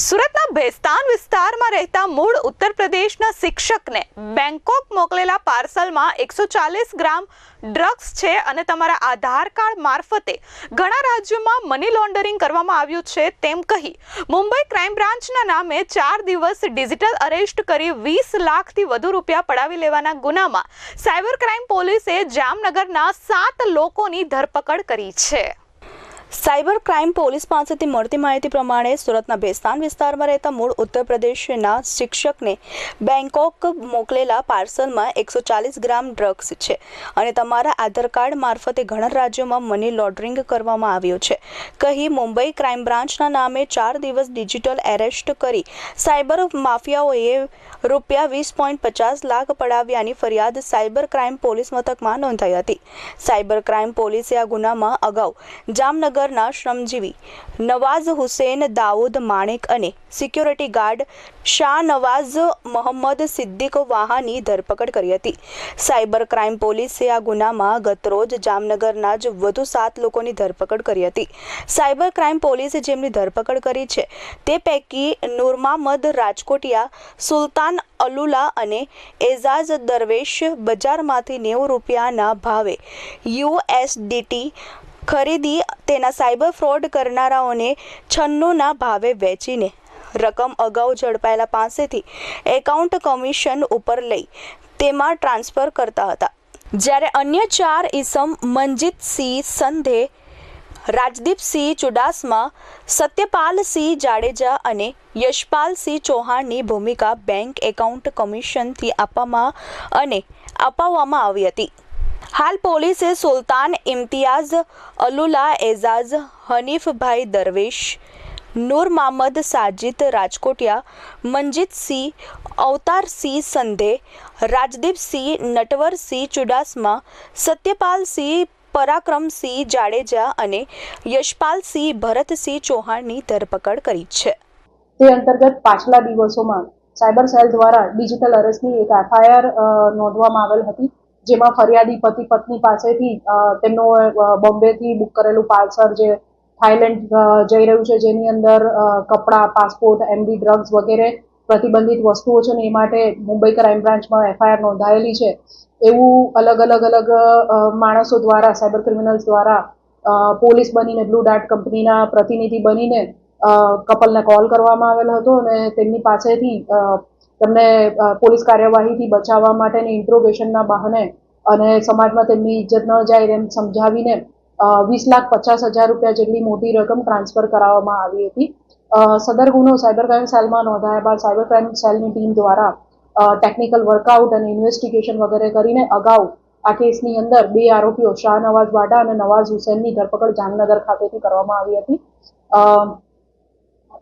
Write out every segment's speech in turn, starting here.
સુરતના ભેસ્તાન વિસ્તારમાં રહેતા મૂળ ઉત્તર પ્રદેશના શિક્ષકને બેંકોક મોકલેલા પાર્સલમાં એકસો ચાલીસ ગ્રામ ડ્રગ્સ છે અને તમારા આધાર કાર્ડ મારફતે ઘણા રાજ્યોમાં મની લોન્ડરિંગ કરવામાં આવ્યું છે તેમ કહી મુંબઈ ક્રાઇમ બ્રાન્ચના નામે ચાર દિવસ ડિજિટલ અરેસ્ટ કરી વીસ લાખથી વધુ રૂપિયા પડાવી લેવાના ગુનામાં સાયબર ક્રાઇમ પોલીસે જામનગરના સાત લોકોની ધરપકડ કરી છે. સાયબર ક્રાઇમ પોલીસ પાસેથી મળતી માહિતી પ્રમાણે સુરતના ભેસ્તાન વિસ્તારમાં રહેતા મૂળ ઉત્તર પ્રદેશના શિક્ષકને બેંકોક મોકલેલા પાર્સલમાં એકસો ચાલીસ ગ્રામ ડ્રગ્સ છે અને તમારા આધાર કાર્ડ મારફતે ઘણા રાજ્યોમાં મની લોન્ડરિંગ કરવામાં આવ્યું છે. કહી મુંબઈ ક્રાઇમ બ્રાન્ચના નામે ચાર દિવસ ડિજિટલ એરેસ્ટ કરી સાયબર માફિયાઓએ રૂપિયા વીસ પોઈન્ટ પચાસ લાખ પડાવ્યાની ફરિયાદ સાયબર ક્રાઇમ પોલીસ મથકમાં નોંધાઈ હતી. સાયબર ક્રાઇમ પોલીસે આ ગુનામાં અગાઉ જામનગરના શ્રમજીવી નવાઝ હુસેન દાઉદ માણેક અને સિક્યોરિટી ગાર્ડ શાહ નવાઝ મોહમ્મદ સિદ્દીક વાહાની ધરપકડ કરી હતી. સાયબર ક્રાઇમ પોલીસે આ ગુનામાં ગતરોજ જામનગરના જ વધુ સાત લોકોની ધરપકડ કરી હતી. સાયબર ક્રાઇમ પોલીસે જેમની ધરપકડ કરી છે તે પૈકી નૂરમામદ રાજકોટિયા, સુલતાન અલુલા અને એઝાઝ દરવેશ બજારમાંથી નેવું રૂપિયાના ભાવે યુએસડીટી ખરીદી તેના સાયબર ફ્રોડ કરનારાઓને છન્નુંના ભાવે વેચીને રકમ અગાઉ ઝડપાયેલા પાસેથી એકાઉન્ટ કમિશન ઉપર લઈ તેમાં ટ્રાન્સફર કરતા હતા. જ્યારે અન્ય ચાર ઈસમ મનજીતસિંહ સંધે રાજદીપસિંહ ચુડાસમા સત્યપાલસિંહ જાડેજા અને યશપાલસિંહ ચૌહાણની ભૂમિકા બેંક એકાઉન્ટ કમિશનથી આપવામાં અને અપાવવામાં આવી હતી. હાલ પોલીસે સુલતાન ઇમ્તિયાઝ, અલુલા એઝાઝ, હનીફભાઈ દરવેશ, નૂર મામદ સાજિદ રાજકોટિયા મનજીતસિંહ અવતારસિંહ સંધે રાજદીપસિંહ નટવરસિંહ ચુડાસમા સત્યપાલસિંહ પરાક્રમસિંહ જાડેજા અને યશપાલસિંહ ભરતસિંહ ચૌહાણની ધરપકડ કરી છે. તે અંતર્ગત પાછલા દિવસોમાં સાયબર સેલ દ્વારા ડિજિટલ અરેસ્ટની એક એફઆઈઆર નોંધવામાં આવેલ હતી. જેમાં ફરિયાદી પતિ પત્ની પાસેથી તેમનો બોમ્બેથી બુક કરેલું પાર્સલ જે થાઈલેન્ડ જઈ રહ્યું છે, જેની અંદર કપડાં, પાસપોર્ટ એમડી ડ્રગ્સ વગેરે પ્રતિબંધિત વસ્તુઓ છે ને એ માટે મુંબઈ ક્રાઇમ બ્રાન્ચમાં એફઆઈઆર નોંધાયેલી છે. એવું અલગ અલગ અલગ માણસો દ્વારા સાયબર ક્રિમિનલ્સ દ્વારા પોલીસ બનીને બ્લુ ડાર્ટ કંપનીના પ્રતિનિધિ બનીને કપલને કોલ કરવામાં આવેલો હતો અને તેમની પાસેથી તેમને પોલીસ કાર્યવાહીથી બચાવવા માટેની ઇન્ટ્રોગેશનના બહાને અને સમાજમાં તેમની ઇજ્જત ન જાય એમ સમજાવીને વીસ લાખ પચાસ હજાર રૂપિયા જેટલી મોટી રકમ ટ્રાન્સફર કરાવવામાં આવી હતી. સદર ગુનો સાયબર ક્રાઇમ સેલમાં નોંધાયા બાદ સાયબર ક્રાઇમ સેલની ટીમ દ્વારા ટેકનિકલ વર્કઆઉટ અને ઇન્વેસ્ટિગેશન વગેરે કરીને અગાઉ આ કેસની અંદર બે આરોપીઓ શાહ નવાઝ વાડા અને નવાઝ હુસેનની ધરપકડ જામનગર ખાતેથી કરવામાં આવી હતી. અ,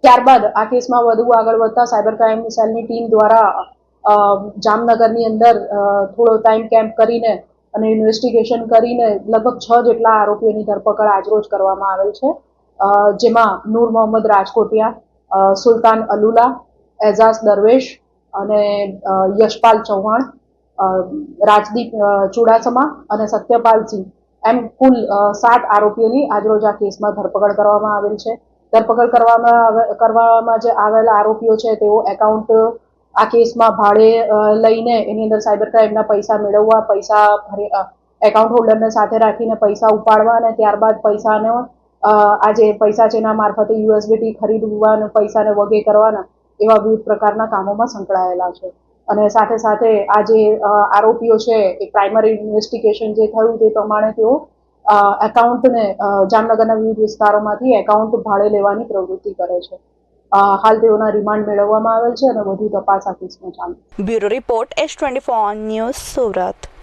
ત્યારબાદ આ કેસમાં વધુ આગળ વધતા સાયબર ક્રાઇમ સેલની ટીમ દ્વારા જામનગરની અંદર થોડો ટાઈમ કેમ્પ કરીને અને ઇન્વેસ્ટિગેશન કરીને લગભગ છ જેટલા આરોપીઓની ધરપકડ આજરોજ કરવામાં આવેલ છે. જેમાં નૂર મોહમ્મદ રાજકોટિયા સુલતાન અલુલા, એઝાઝ દરવેશ અને યશપાલ ચૌહાણ રાજદીપ ચુડાસમા અને સત્યપાલસિંહ એમ કુલ સાત આરોપીઓની આજરોજ આ કેસમાં ધરપકડ કરવામાં આવેલ છે. ધરપકડ કરવામાં કરવામાં જે આવેલા આરોપીઓ છે, તેઓ એકાઉન્ટ આ કેસમાં ભાડે લઈને એની અંદર સાયબર ક્રાઇમના પૈસા મેળવવા, પૈસા એકાઉન્ટ હોલ્ડરને સાથે રાખીને પૈસા ઉપાડવા અને ત્યારબાદ પૈસાનો આ જે પૈસા છે એના મારફતે યુએસબીટી ખરીદવા અને પૈસાને વગે કરવાના, એવા વિવિધ પ્રકારના કામોમાં સંકળાયેલા છે. અને સાથે સાથે આ જે આરોપીઓ છે, એ પ્રાઇમરી ઇન્વેસ્ટિગેશન જે થયું તે પ્રમાણે તેઓ એકાઉન્ટને જામનગરના વિવિધ વિસ્તારોમાંથી એકાઉન્ટ ભાડે લેવાની પ્રવૃત્તિ કરે છે. હાલ તેઓના રિમાન્ડ મેળવવામાં આવેલ છે અને વધુ તપાસ આ કેસમાં ચાલુ bureau report S twenty four news Surat.